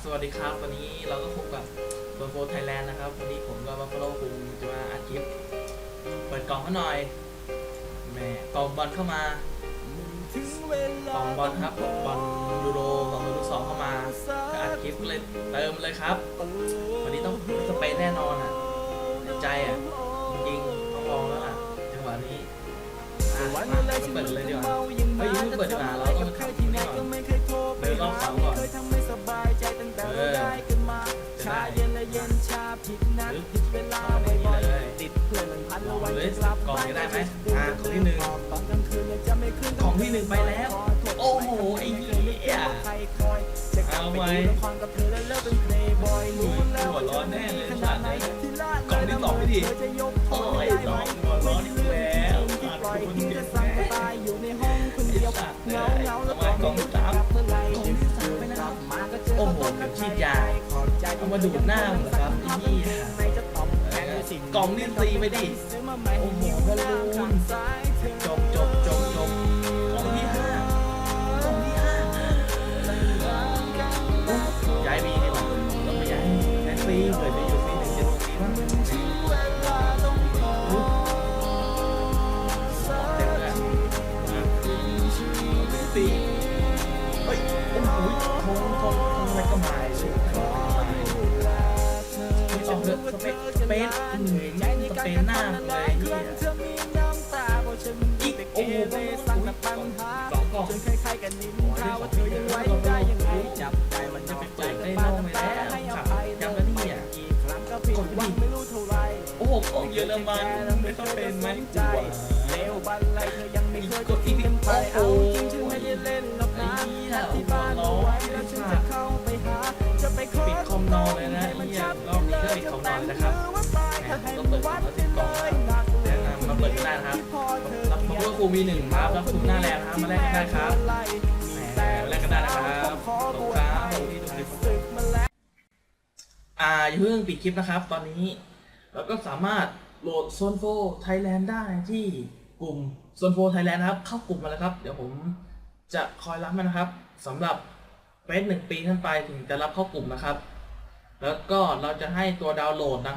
สวัสดีครับวันนี้เราก็พบกับโบโฟไทยแลนด์นะครับ วันนี้ผมกับบัฟฟาโลคุงจะมาอัดคลิปเปิดกล่องเขาหน่อยแหม่กล่องบอลเข้ามากล่องบอลครับบอลยูโรกล่องยูโรสองเข้ามาก็อัดคลิปเลยเติมเลยครับ วันนี้ต้องสเปนแน่นอนอะในใจอะจริงต้องลองแล้วล่ะจังหวะนี้อะมาเปิดเลยดีกว่าเฮ้ยยังไม่เปิดดีกว่าเราต้องทำนี่ก่อนเดินรอบสอน ปึ๊บเอาในนี้เลยลองเลยกล่องจะได้ไหมอะกล่องที่หนึ่งกล่องที่หนึ่งไปแล้ว โอ้โห ไอ้เหี้ยเอาไว้หัวร้อนแน่เลยสัตว์กล่องที่สองไม่ดีโอ้ยสองหัวร้อนอีกแล้วขาดทุนเก็บแม่ มาดูดหน้าผมเหรอครับไอ้เหี้ยกล่องที่สี่ไปดิโอ้โหบอลลูนจบจบจบจบกล่องที่ห้ากล่องที่ห้าย้ายบีดีกว่าต้องไปย้ายย้ายซีเกิดจะอยู่ซีหนึ่งจะลงซีบ้างอุ๊ยเต็มเลยอะซีเฮ้ยโอ้โหทงทงทงอะไรก็มาเลย ไม่ออกเลยสเปซสเปซอืมสเปซหน้าเลยเหียอีกโอ้โหสองกล่องสองกล่องมันจะไปเปิดได้โล่งไปแล้วครับจำแล้วนี่อะกดดิโอ้โหของเยอรมันไม่ต้องเป็นไหมกลัวอีกกดอีกโอ้โห นะครับรับเพื่อครูมีหนึ่งครับรับครูหน้าแรงครับมาแลกกันได้ครับแหมมาแลกกันได้นะครับขอบคุณครับที่ดูคลิปอ่าอย่าเพิ่งปิดคลิปนะครับ ตอนนี้เราก็สามารถโหลดโซนโฟไทยแลนด์ได้ที่กลุ่มโซนโฟไทยแลนด์นะครับ เข้ากลุ่มมาแล้วครับ เดี๋ยวผมจะคอยรับมันนะครับสำหรับเฟสหนึ่งปีขึ้นไปถึงจะรับเข้ากลุ่มนะครับ แล้วก็เราจะให้ตัวดาวน์โหลดนะ